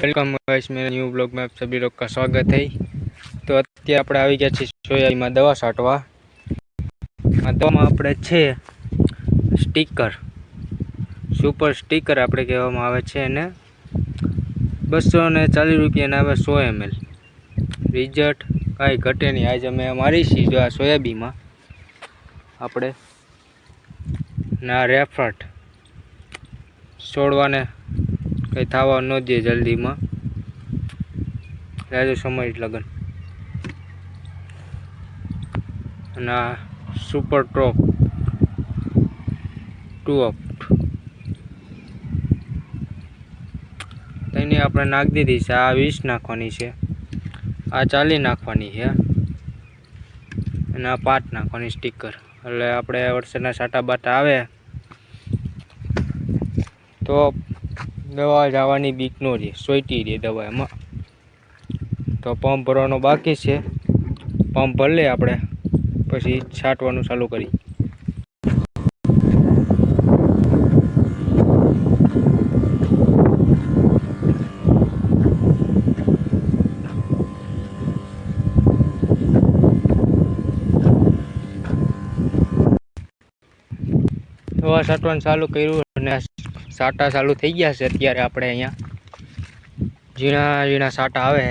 Welcome guys, મેરા new બ્લોગમાં આપ સભી log સ્વાગત થઈ તો અત્યારે આપણે આવી ગયા છીએ સોયાબીનમાં દવા છાંટવા. દવામાં આપણે છે સ્ટીકર. સુપર સ્ટીકર આપણે કહેવામાં આવે છે એને. બસો ને ચાલીસ રૂપિયાના આવે સો એમએલ રિઝલ્ટ કાંઈ ઘટે નહીં. આજે અમે મારી છીએ જો આ સોયાબીનમાં. આપણે ના રેફર્ટ છોડવાને કંઈ થવા ન દે જલ્દીમાં. રાજુ સમય લગન. અને આ સુપર ટ્રોપ ટુ અપ તેની આપણે નાખી દીધી છે, આ વીસ નાખવાની છે. આ ચાલી નાખવાની છે. અને આ પાંચ નાખવાની સ્ટીકર એટલે આપણે વરસાદના સાટા બાટા આવે. તો દવા જવાની બીક નો રહે સોઈટી રહે દવા એમાં તો પંપ ભરવાનો બાકી છે. પંપ ભરી લઈએ આપણે, પછી છાંટવાનું ચાલુ કરી. દવા છાંટવાનું ચાલુ કર્યું અને સાટા ચાલુ થઈ ગયા છે અત્યારે આપણે અહીંયા. ઝીણા ઝીણા સાટા આવે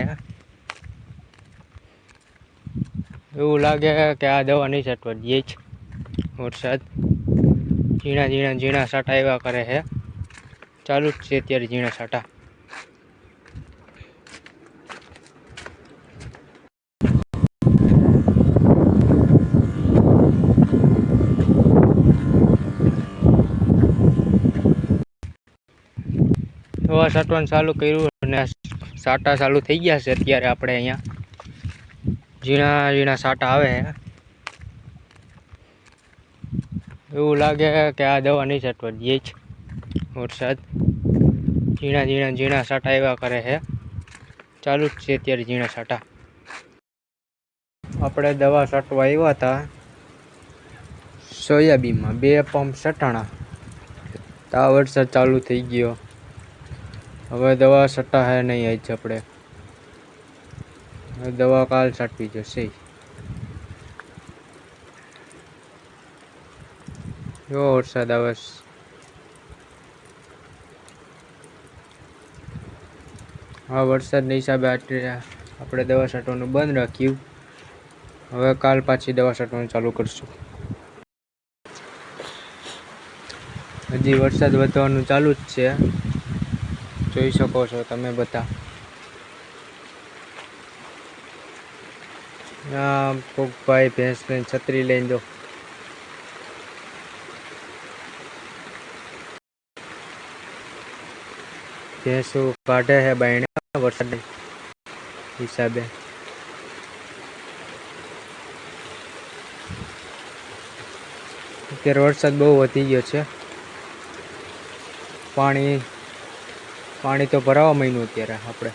એવું લાગે કે આ દવા નહીં છાંટવા દઈએ જ. વરસાદ. ઝીણા ઝીણા ઝીણા સાટા એવા કરે છે. ચાલુ જ છે અત્યારે ઝીણા સાટા. દવા છાંટવાનું ચાલુ કર્યું અને સાટા ચાલુ થઈ ગયા છે અત્યારે આપણે અહીંયા. ઝીણા ઝીણા સાટા આવે એવું લાગે કે આ દવા નહીં છાંટવા દઈએ જ વરસાદ. ઝીણા ઝીણા ઝીણા સાટા એવા કરે છે. ચાલુ જ છે અત્યારે ઝીણા સાટા. આપણે દવા છાંટવા આવ્યા હતા સોયાબીનમાં, બે પંપ સટાણા. તો આ વરસાદ ચાલુ થઈ ગયો. હવે દવા સટ્ટા હે નહીં છે આપણે. દવા કાલ છાંટવી જશે. જો વરસાદ આવે. હા, વરસાદના હિસાબે આપણે દવા છાંટવાનું બંધ રાખ્યું. હવે કાલ પાછી દવા છાંટવાનું ચાલુ કરશું. હજી વરસાદ વધવાનું ચાલુ જ છે. જોઈ શકો છો તમે બધા. આ કોક ભાઈ ભેંસને છત્રી લઈ દો ભેંસો કાઢે છે બાયણે વરસાદ હિસાબે. અત્યારે વરસાદ બહુ વધી ગયો છે. પાણી પાણી તો ભરાવા માંડ્યું અત્યારે આપણે.